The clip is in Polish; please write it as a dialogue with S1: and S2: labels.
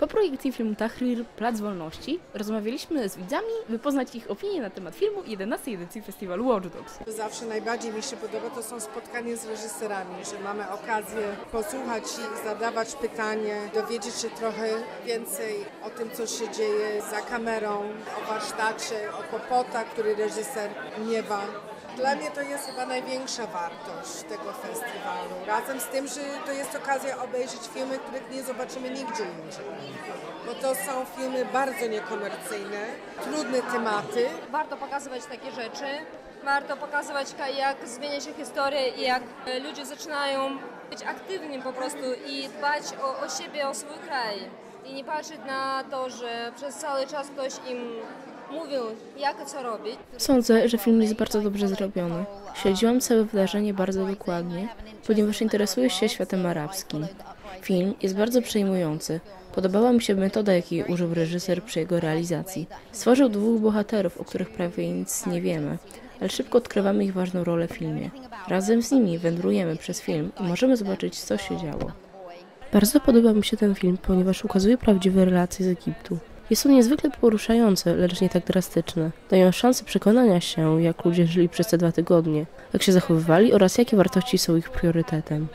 S1: Po projekcji filmu Tahrir Plac Wolności rozmawialiśmy z widzami, by poznać ich opinie na temat filmu 11 edycji festiwalu Watch Dogs.
S2: Zawsze najbardziej mi się podoba to są spotkania z reżyserami, że mamy okazję posłuchać ich, zadawać pytanie, dowiedzieć się trochę więcej o tym, co się dzieje za kamerą, o warsztacie, o kłopotach, który reżyser miewa. Dla mnie to jest chyba największa wartość tego festiwalu. Razem z tym, że to jest okazja obejrzeć filmy, których nie zobaczymy nigdzie indziej. Bo to są filmy bardzo niekomercyjne, trudne tematy,
S3: Warto pokazywać takie rzeczy. Warto pokazywać, ka- jak zmienia się historia i jak e, ludzie zaczynają być aktywni po prostu i dbać o, o siebie, o swój kraj. I nie patrzeć na to, że przez cały czas ktoś im mówił, jak co robić.
S1: Sądzę, że film jest bardzo dobrze zrobiony. Śledziłam całe wydarzenie bardzo dokładnie, ponieważ interesuję się światem arabskim. Film jest bardzo przejmujący. Podobała mi się metoda, jakiej użył reżyser przy jego realizacji. Stworzył dwóch bohaterów, o których prawie nic nie wiemy, ale szybko odkrywamy ich ważną rolę w filmie. Razem z nimi wędrujemy przez film i możemy zobaczyć, co się działo. Bardzo podoba mi się ten film, ponieważ ukazuje prawdziwe relacje z Egiptu. Jest on niezwykle poruszający, lecz nie tak drastyczny. Dają szansę przekonania się, jak ludzie żyli przez te dwa tygodnie, jak się zachowywali oraz jakie wartości są ich priorytetem.